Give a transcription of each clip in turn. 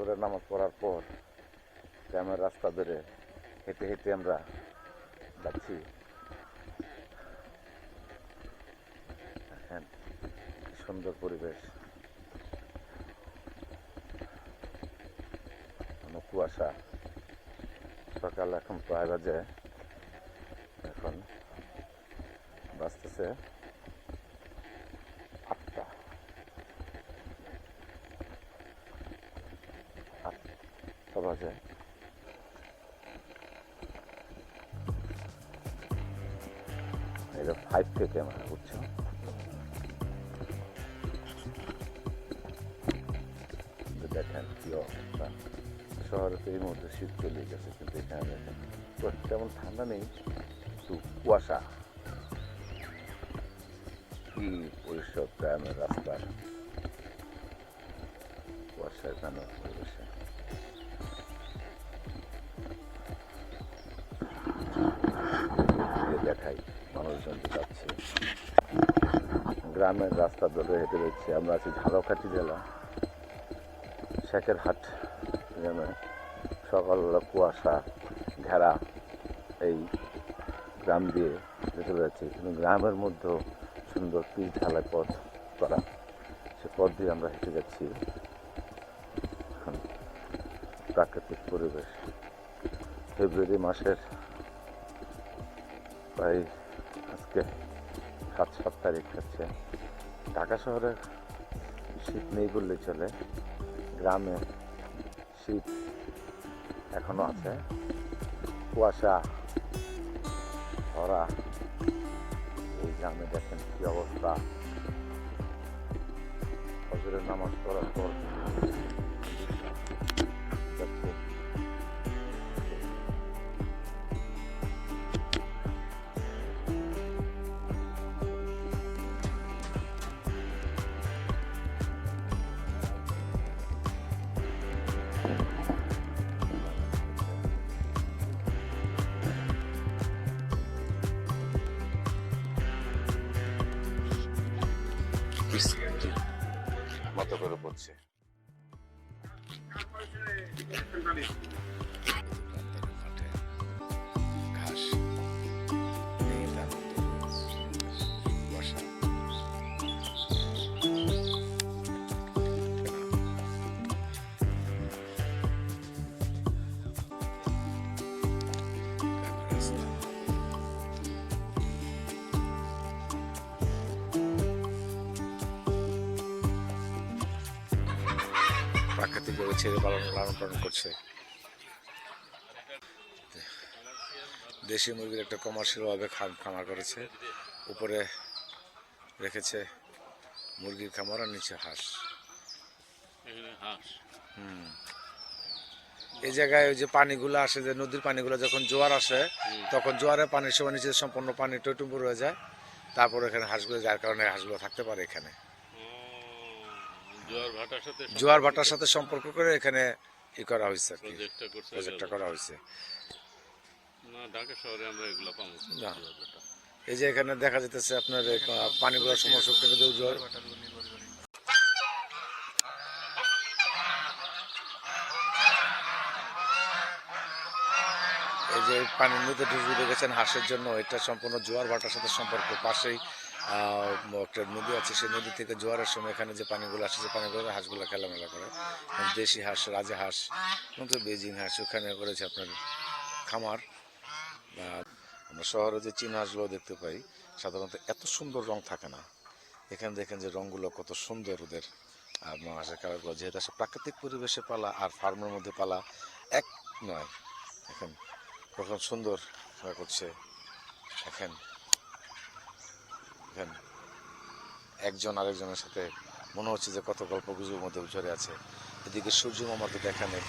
ফজরের নামাজ পড়ার পর গ্রামের রাস্তা ধরে হেঁটে হেঁটে আমরা যাচ্ছি। সুন্দর পরিবেশ। কুয়াশা। সকাল এখন প্রায় বাজে। এখন বাজতেছে আটটা বাজে এটা ফাইভ থেকে আমরা বুঝছ? দেখেন কি অবস্থা। শহরে তো এই মুহূর্তে শীত চলে গেছে, কিন্তু এখানে দেখেন তেমন ঠান্ডা নেই একটু কুয়াশা। কি গ্রামের রাস্তার কুয়াশার গ্রামের পরিবেশে? দেখাই মানুষজন যাচ্ছে। গ্রামের রাস্তা ধরে হেঁটে যাচ্ছি। আমরা আছি ঝালকাঠি জেলা। শেখেরহাট গ্রামে। সকালবেলা কুয়াশা, ঘেরা এই গ্রাম দিয়ে যেতে যাচ্ছি। কিন্তু গ্রামের মধ্যেও সুন্দর পিচ ঢালাই পথ করা। সে পথ দিয়ে আমরা হেঁটে যাচ্ছি। প্রাকৃতিক পরিবেশ। ফেব্রুয়ারি মাসের প্রায় আজকে সাত সাত তারিখ হচ্ছে ঢাকা শহরে শীত নেই বললে চলে, গ্রামে শীত এখনও আছে। কুয়াশা ভরা এই গ্রামে দেখেন কি অবস্থা। হজরের নামাজ পড়ার পর মতো করে পড়ছে প্রাকৃতিকভাবে ছেড়ে পালন লালন পালন করছে। দেশি মুরগির একটা কমার্শিয়ালভাবে খাম খামার করেছে। উপরে রেখেছে মুরগির খামার আর নিচে হাঁস। হুম। এই জায়গায় ওই যে পানিগুলো আসে যে নদীর পানিগুলো যখন জোয়ার আসে তখন জোয়ারের পানির সময় নিচে সম্পূর্ণ পানি টইটুম্বুর হয়ে যায়। তারপর এখানে হাঁসগুলো যার কারণে হাঁসগুলো থাকতে পারে এখানে। জোয়ার ভাটার সাথে সম্পর্ক করে। এখানে ই করা হয়েছে প্রজেক্টটা করা হয়েছে। না ঢাকা শহরে আমরা এগুলো পাবো না। এই যে এখানে দেখা যেতেছে আপনার এই পা- সমস্যা জোয়ার এই যে পানির মধ্যে ডুবে দেখেছেন হাঁসের জন্য এটা সম্পূর্ণ জোয়ার ভাটার সাথে সম্পর্ক। পাশেই একটা নদী আছে, সেই নদী থেকে জোয়ারের সময় এখানে যে পানিগুলো আসে যে পানিগুলো হাঁসগুলো খেলামেলা করে। দেশি হাঁস, রাজা হাঁস, নতুন বেজিং হাঁস, ওখানে করেছে আপনার খামার। আমরা শহরে যে চীনা হাঁসগুলো দেখতে পাই, সাধারণত এত সুন্দর রং থাকে না। এখানে দেখেন যে রঙগুলো কত সুন্দর ওদের। আর হাঁসের কালারগুলো যেহেতু আসে প্রাকৃতিক পরিবেশে পালা, আর ফার্মের মধ্যে পালা, এক নয়। এখন কখন সুন্দর করছে এখন এখন একজন আরেকজনের সাথে মনে হচ্ছে যে কত গল্প গুজবের মধ্যে ঝরে আছে। এদিকে সূর্য মামাকে নেই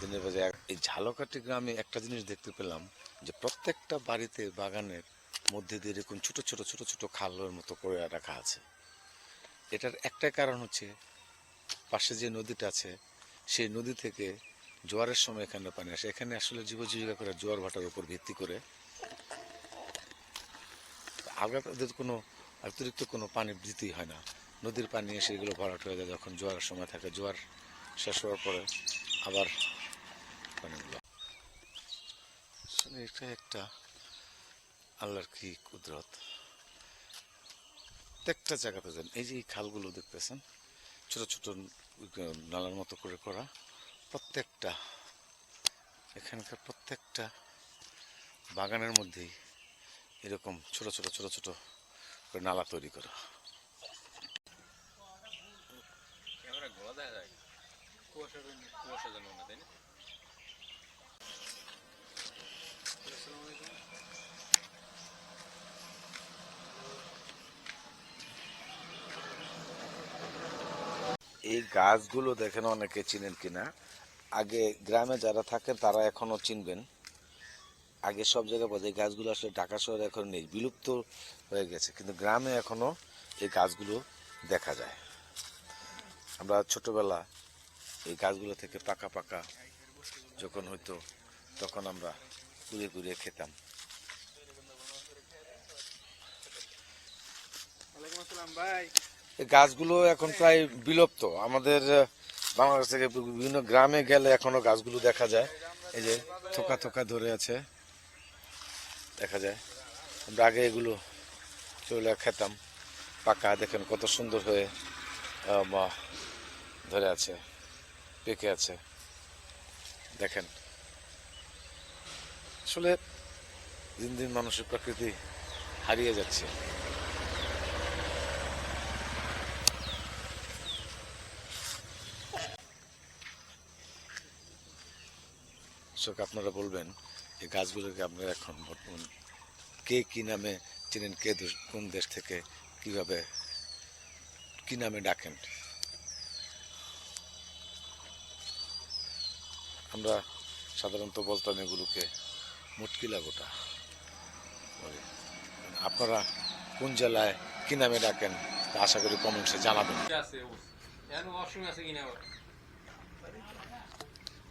দিনের বাজে এই ঝালকাঠি গ্রামে একটা জিনিস দেখতে পেলাম যে প্রত্যেকটা বাড়িতে, বাগানের মধ্যে দিয়ে এরকম ছোটো ছোটো ছোটো, ছোট খালের মতো করে রাখা আছে। এটার একটা কারণ হচ্ছে পাশে যে নদীটা আছে, সেই নদী থেকে জোয়ারের সময় এখানে পানি আসে। এখানে আসলে জীবজীবিকা করে জোয়ার ভাটার উপর ভিত্তি করে। আলগা তাদের কোনো অতিরিক্ত কোনো পানি দিতেই হয় না। নদীর পানি এসে এগুলো ভরাট হয়ে যায় যখন জোয়ারের সময় থাকে। জোয়ার শেষ হওয়ার পরে আবার পানিগুলো। এটা একটা আল্লাহর কি কুদরত। প্রত্যেকটা জায়গাতে যান। এই যে এই খালগুলো দেখতেছেন, ছোট ছোট নালার মতো করে করা, প্রত্যেকটা, এখানকার প্রত্যেকটা বাগানের মধ্যেই এরকম ছোট ছোট ছোট ছোট করে, নালা তৈরি করা। এই গাছগুলো দেখেন অনেকে চিনেন কিনা? আগে গ্রামে যারা থাকেন, তারা এখনও চিনবেন। আগে সব জায়গায় পাওয়া যায় গাছগুলো আসলে ঢাকা শহরে এখন নেই, বিলুপ্ত হয়ে গেছে। কিন্তু গ্রামে এখনও এই গাছগুলো দেখা যায়। আমরা ছোটবেলা এই গাছগুলো থেকে পাকা পাকা যখন হইতো, তখন আমরা কুড়িয়ে কুড়িয়ে খেতাম। গাছগুলো এখন প্রায় বিলুপ্ত। আমাদের বাংলাদেশ থেকে বিভিন্ন গ্রামে গেলে এখনও গাছগুলো দেখা যায়। এই যে থোকা থোকা ধরে আছে। দেখা যায়। আমরা আগে এগুলো চলে খেতাম। পাকা, দেখেন কত সুন্দর হয়ে ধরে আছে, পেকে আছে। দেখেন। আসলে দিন দিন মানুষের প্রকৃতি হারিয়ে যাচ্ছে। আপনারা বলবেন এই গাছগুলোকে আপনারা এখন বর্তমান কে কী নামে চিনেন? কে কোন দেশ থেকে কীভাবে কি নামে ডাকেন? আমরা সাধারণত বলতাম এগুলোকে মুটকিলা গোটা। বলি, আপনারা কোন জেলায় কী নামে ডাকেন? আশা করি কমেন্টসে জানাবেন। আছে কিনা